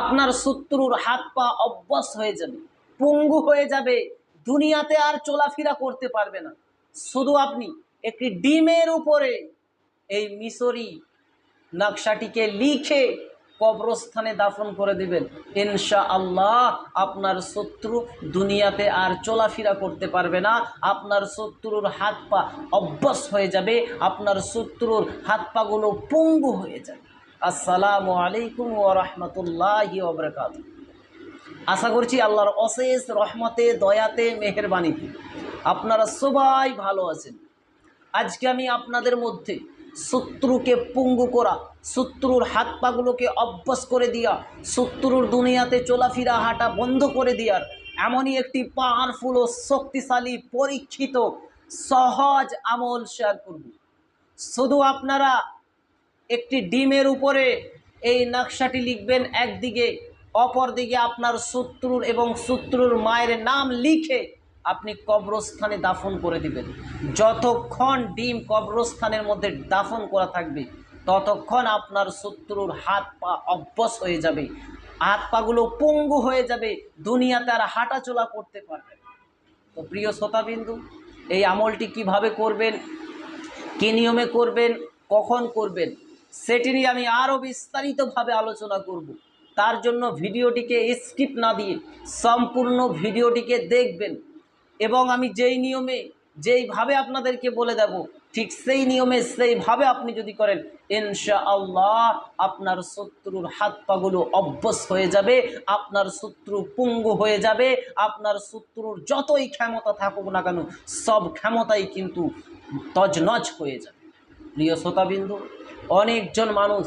আপনার শত্রুর হাত পা অভ্যাস হয়ে যাবে, পঙ্গু হয়ে যাবে, দুনিয়াতে আর চলাফেরা করতে পারবে না। শুধু আপনি একটি ডিমের উপরে এই মিশরি নকশাটিকে লিখে কবরস্থানে দাফন করে দিবেন। ইনশা আল্লাহ আপনার শত্রু দুনিয়াতে আর চলাফেরা করতে পারবে না। আপনার শত্রুর হাত পা অভ্যাস হয়ে যাবে, আপনার শত্রুর হাত পাগুলো পঙ্গু হয়ে যাবে। আসসালামু আলাইকুম ও রহমতুল্লাহি ওবরাকাত আশা করছি আল্লাহর অশেষ রহমতে, দয়াতে, মেহেরবানিতে আপনারা সবাই ভালো আছেন। আজকে আমি আপনাদের মধ্যে শত্রুকে পুঙ্গু করা, শত্রুর হাত পাগুলোকে অভ্যাস করে দিয়া, শত্রুর দুনিয়াতে চলাফেরা হাঁটা বন্ধ করে দেওয়ার এমনই একটি পাওয়ারফুল ও শক্তিশালী, পরীক্ষিত, সহজ আমল শেয়ার করব। শুধু আপনারা একটি ডিমের উপরে এই নকশাটি লিখবেন, একদিকে অপরদিকে আপনার শত্রুর এবং শত্রুর মায়ের নাম লিখে আপনি কবরস্থানে দাফন করে দিবেন যতক্ষণ ডিম কবরস্থানের মধ্যে দাফন করা থাকবে, ততক্ষণ আপনার শত্রুর হাত পা অভ্যস হয়ে যাবে হাত পাগুলো পঙ্গু হয়ে যাবে, দুনিয়াতে আর হাঁটাচলা করতে পারবে। তো প্রিয় শ্রোতাবিন্দু, এই আমলটি কীভাবে করবেন, কী নিয়মে করবেন, কখন করবেন সেটি নিয়ে আমি আরও বিস্তারিতভাবে আলোচনা করব। তার জন্য ভিডিওটিকে স্কিপ না দিয়ে সম্পূর্ণ ভিডিওটিকে দেখবেন এবং আমি যেই নিয়মে, যেইভাবে আপনাদেরকে বলে দেব, ঠিক সেই নিয়মে, সেইভাবে আপনি যদি করেন ইনশা আল্লাহ আপনার শত্রুর হাত পাগুলো অভ্যস হয়ে যাবে, আপনার শত্রু পুঙ্গু হয়ে যাবে, আপনার শত্রুর যতই ক্ষমতা থাকুক না কেন, সব ক্ষমতাই কিন্তু তজনজ হয়ে যাবে। প্রিয় শ্রোতাবিন্দু, অনেকজন মানুষ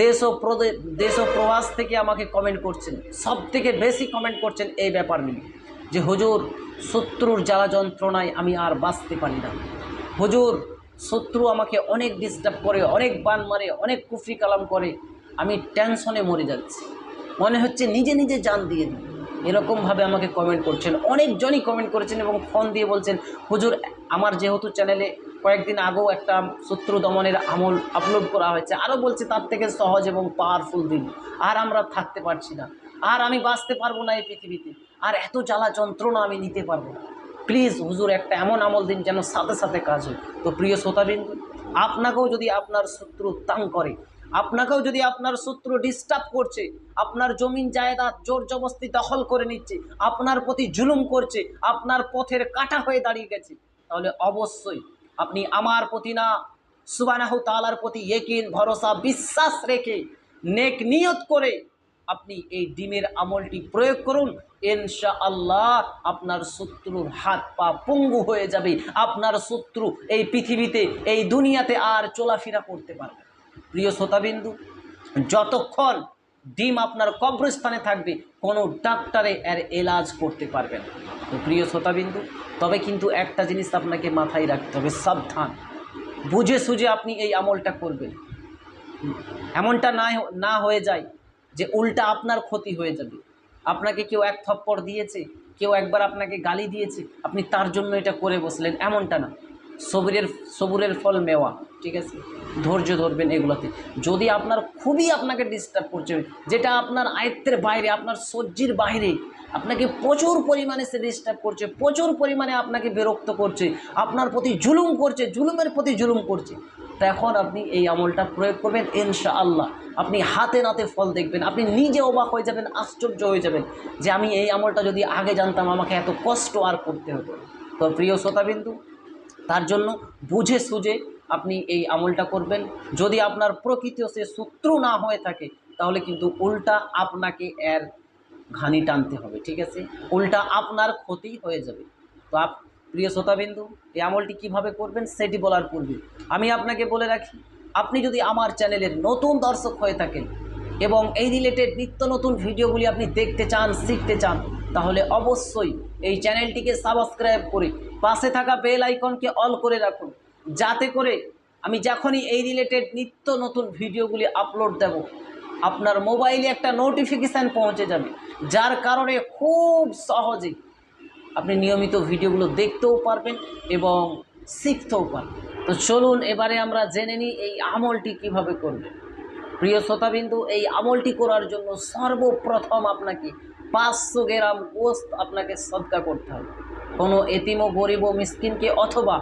দেশ ও দেশ ও প্রবাস থেকে আমাকে কমেন্ট করছেন। সব থেকে বেশি কমেন্ট করছেন এই ব্যাপার নিয়ে, যে হুজুর, শত্রুর জ্বালা যন্ত্রণায় আমি আর বাঁচতে পারি না। হুজুর, শত্রু আমাকে অনেক ডিস্টার্ব করে, অনেক বান মারে, অনেক কুফরি কালাম করে, আমি টেনশনে মরে যাচ্ছি। মনে হচ্ছে নিজে নিজে জান দিয়ে দিই। এরকমভাবে আমাকে কমেন্ট করছেন। অনেকজনই কমেন্ট করেছেন এবং ফোন দিয়ে বলছেন, হুজুর, আমার যেহেতু চ্যানেলে কয়েকদিন আগেও একটা শত্রু দমনের আমল আপলোড করা হয়েছে। আরও বলছে, তার থেকে সহজ এবং পাওয়ারফুল দিন। আর আমরা থাকতে পারছি না। আর আমি বাঁচতে পারব না এই পৃথিবীতে। আর এত জ্বালা যন্ত্রণা আমি নিতে পারব না। প্লিজ, হুজুর, একটা এমন আমল দিন যেন সাথে সাথে কাজ হয়। তো প্রিয় শ্রোতাবিন্দু, আপনাকেও যদি আপনার শত্রু তাং করে, আপনাকেও যদি আপনার শত্রু ডিস্টার্ব করছে, আপনার জমিন জায়দাদ জোর জবস্তি দখল করে নিচ্ছে, আপনার প্রতি জুলুম করছে, আপনার পথের কাটা হয়ে দাঁড়িয়ে গেছে, তাহলে অবশ্যই আপনি আমার প্রতি না সুবানাহ তালার প্রতি একিন ভরসা, বিশ্বাস রেখে নেক নিয়ত করে আপনি এই ডিমের আমলটি প্রয়োগ করুন। ইনশা আল্লাহ আপনার শত্রুর হাত পা পঙ্গু হয়ে যাবে। আপনার শত্রু এই পৃথিবীতে, এই দুনিয়াতে আর চলাফেরা করতে পারবে প্রিয় শ্রোতাবিন্দু, যতক্ষণ ডিম আপনার কবরস্থানে থাকবে, কোনো ডাক্তারে এর এলাজ করতে পারবে না। তো প্রিয় শ্রোতাবিন্দু, তবে কিন্তু একটা জিনিস আপনাকে মাথায় রাখতে হবে, সাবধান। বুঝে সুঝে আপনি এই আমলটা করবেন। এমনটা না না হয়ে যায় যে উল্টা আপনার ক্ষতি হয়ে যাবে। আপনাকে কেউ এক থপ্পড় দিয়েছে, কেউ একবার আপনাকে গালি দিয়েছে, আপনি তার জন্য এটা করে বসলেন, এমনটা না। সবুরের সবুরের ফল মেওয়া, ঠিক আছে? ধৈর্য ধরবেন এগুলোতে। যদি আপনার খুবই আপনাকে ডিস্টার্ব করছে, যেটা আপনার আয়ত্তের বাইরে, আপনার সহ্যের বাইরে আপনাকে প্রচুর পরিমাণে সে ডিস্টার্ব করছে, প্রচুর পরিমাণে আপনাকে বিরক্ত করছে, আপনার প্রতি জুলুম করছে, জুলুমের প্রতি জুলুম করছে, তখন আপনি এই আমলটা প্রয়োগ করবেন ইনশা আল্লাহ আপনি হাতে নাতে ফল দেখবেন, আপনি নিজে অবাক হয়ে যাবেন, আশ্চর্য হয়ে যাবেন যে আমি এই আমলটা যদি আগে জানতাম, আমাকে এত কষ্ট আর করতে হতো। তো প্রিয় শ্রোতাবিন্দু তার জন্য বুঝে সুঝে আপনি এই আমলটা করবেন। যদি আপনার প্রকৃত সে শত্রু না হয়ে থাকে, তাহলে কিন্তু উল্টা আপনাকে এর ঘানি টানতে হবে, ঠিক আছে? উল্টা আপনার ক্ষতি হয়ে যাবে। তো আপ, প্রিয় শ্রোতাবিন্দু, এই আমলটি কীভাবে করবেন সেটি বলার পূর্বে আমি আপনাকে বলে রাখি, আপনি যদি আমার চ্যানেলের নতুন দর্শক হয়ে থাকেন এবং এই রিলেটেড নিত্য নতুন ভিডিওগুলি আপনি দেখতে চান, শিখতে চান, তাহলে অবশ্যই এই চ্যানেলটিকে সাবস্ক্রাইব করে পাশে থাকা বেল আইকনকে অল করে রাখুন। যাতে করে আমি যখনই এই রিলেটেড নিত্য নতুন ভিডিওগুলি আপলোড দেব, আপনার মোবাইলে একটা নোটিফিকেশান পৌঁছে যাবে, যার কারণে খুব সহজে আপনি নিয়মিত ভিডিওগুলো দেখতেও পারবেন এবং শিখতেও পারবেন। তো চলুন এবারে আমরা জেনে নিই এই আমলটি কীভাবে করবেন প্রিয় শ্রোতাবিন্দু, এই আমলটি করার জন্য সর্বপ্রথম আপনাকে পাঁচশো গ্রাম গোস্ত আপনাকে সদকা করতে হবে। কোনো এতিম ও গরিব ও মিসকিনকে অথবা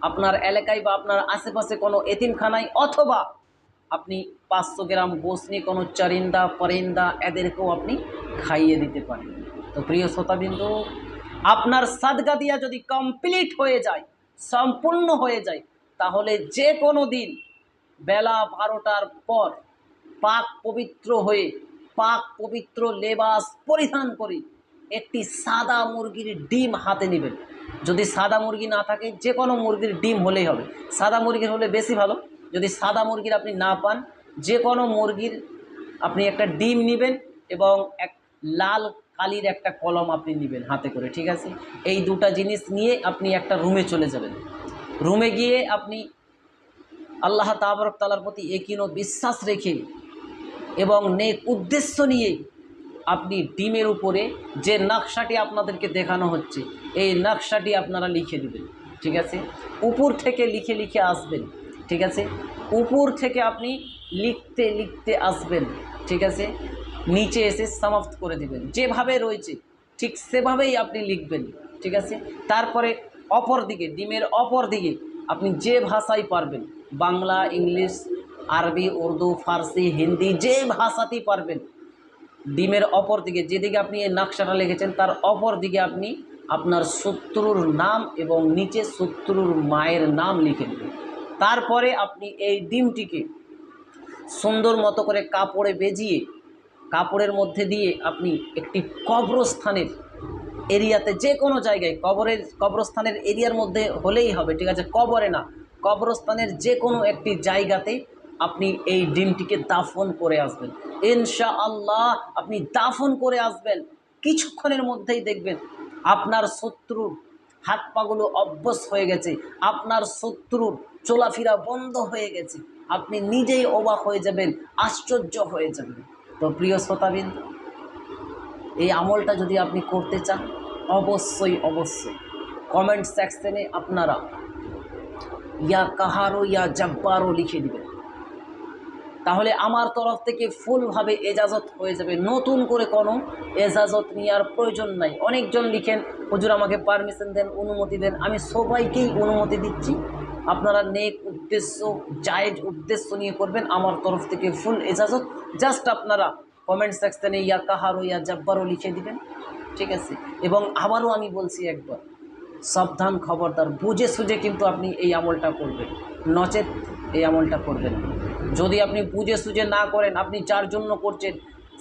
আপনার এলাকায় বা আপনার আশেপাশে কোনো এতিমখানায় অথবা আপনি পাঁচশো গ্রাম গোস্ত নিয়ে কোনো চারিন্দা, পরিন্দা এদেরকেও আপনি খাইয়ে দিতে পারেন। তো প্রিয় শ্রোতাবিন্দু, আপনার সাদগা দিয়া যদি কমপ্লিট হয়ে যায়, সম্পূর্ণ হয়ে যায়, তাহলে যে কোনো দিন বেলা বারোটার পর পাক পবিত্র হয়ে পাক পবিত্র লেবাস পরিধান করে একটি সাদা মুরগির ডিম হাতে নেবেন। যদি সাদা মুরগি না থাকে যে কোনো মুরগির ডিম হলেই হবে। সাদা মুরগির হলে বেশি ভালো। যদি সাদা মুরগির আপনি না পান যে কোনো মুরগির আপনি একটা ডিম নেবেন এবং এক লাল কালির একটা কলম আপনি নেবেন হাতে করে, ঠিক আছে? এই দুটা জিনিস নিয়ে আপনি একটা রুমে চলে যাবেন। রুমে গিয়ে আপনি আল্লাহ তাবরক তালার প্রতি একিনো বিশ্বাস রেখে এবং নেক উদ্দেশ্য নিয়ে আপনি ডিমের উপরে যে নকশাটি আপনাদেরকে দেখানো হচ্ছে, এই নকশাটি আপনারা লিখে দেবেন, ঠিক আছে? উপর থেকে লিখে লিখে আসবেন, ঠিক আছে? উপর থেকে আপনি লিখতে লিখতে আসবেন, ঠিক আছে? নিচে এসে সমাপ্ত করে দেবেন, যেভাবে রয়েছে, ঠিক সেভাবেই আপনি লিখবেন, ঠিক আছে? তারপরে অপর দিকে, ডিমের অপর দিকে আপনি যে ভাষায় পারবেন, বাংলা, ইংলিশ, আরবি, উর্দু, ফার্সি, হিন্দি, যে ভাষাতেই পারবেন ডিমের অপর দিকে, যেদিকে আপনি এই নকশাটা লিখেছেন, তার অপর দিকে আপনি আপনার শত্রুর নাম এবং নিচে শত্রুর মায়ের নাম লিখে দেবেন তারপরে আপনি এই ডিমটিকে সুন্দর মতো করে কাপড়ে বেজিয়ে, কাপড়ের মধ্যে দিয়ে আপনি একটি কবরস্থানের এরিয়াতে, যে কোনো জায়গায়, কবরের, কবরস্থানের এরিয়ার মধ্যে হলেই হবে, ঠিক আছে? কবরে না, কবরস্থানের যে কোনো একটি জায়গাতে আপনি এই ডিমটিকে দাফন করে আসবেন। ইনশা আল্লাহ আপনি দাফন করে আসবেন। কিছুক্ষণের মধ্যেই দেখবেন আপনার শত্রুর হাত পাগুলো অভ্যস হয়ে গেছে, আপনার শত্রুর চলাফেরা বন্ধ হয়ে গেছে, আপনি নিজেই অবাক হয়ে যাবেন, আশ্চর্য হয়ে যাবেন। তো প্রিয় শ্রোতাবিন্দু এই আমলটা যদি আপনি করতে চান, অবশ্যই অবশ্যই কমেন্ট সেকশনে আপনারা ইয়া কাহারো ইয়া জব্বারও লিখে দিবেন। তাহলে আমার তরফ থেকে ফুলভাবে এজাজত হয়ে যাবে। নতুন করে কোনো এজাজত নেওয়ার প্রয়োজন নাই। অনেকজন লিখেন, হুজুর, আমাকে পারমিশন দেন, অনুমতি দেন। আমি সবাইকেই অনুমতি দিচ্ছি। আপনারা নেক উদ্দেশ্য, জায়েজ উদ্দেশ্য নিয়ে করবেন। আমার তরফ থেকে ফুল এজাজত। জাস্ট আপনারা কমেন্ট সেকশনে ইয়া কাহারো ইয়া জব্বারও লিখে দিবেন। ঠিক আছে? এবং আবারও আমি বলছি একবার সাবধান খবরদার, বুঝে সুঝে কিন্তু আপনি এই আমলটা করবেন। নচেত এই আমলটা করবেন যদি আপনি বুঝে সুঝে না করেন, আপনি যার জন্য করছেন,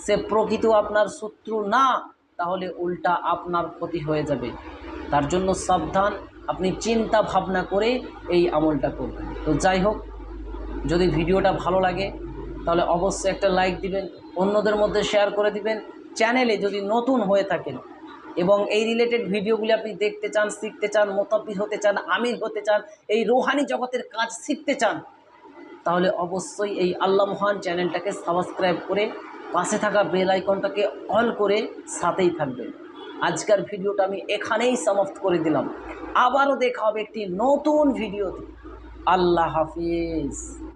সে প্রকৃত আপনার শত্রু না, তাহলে উল্টা আপনার ক্ষতি হয়ে যাবে। তার জন্য সাবধান, আপনি চিন্তা ভাবনা করে এই আমলটা করবেন। তো যাই হোক, যদি ভিডিওটা ভালো লাগে, তাহলে অবশ্যই একটা লাইক দিবেন, অন্যদের মধ্যে শেয়ার করে দিবেন। চ্যানেলে যদি নতুন হয়ে থাকেন এবং এই রিলেটেড ভিডিওগুলি আপনি দেখতে চান, শিখতে চান, মোতাব্বির হতে চান, আমির হতে চান, এই রোহানি জগতের কাজ শিখতে চান, তাহলে অবশ্যই এই আল্লাহ মহান চ্যানেলটাকে সাবস্ক্রাইব করে পাশে থাকা বেল আইকনটাকে অল করে সাথেই থাকবেন। আজকের ভিডিওটা আমি এখানেই সমাপ্ত করে দিলাম। আবারও দেখা হবে একটি নতুন ভিডিওতে আল্লাহ হাফিজ।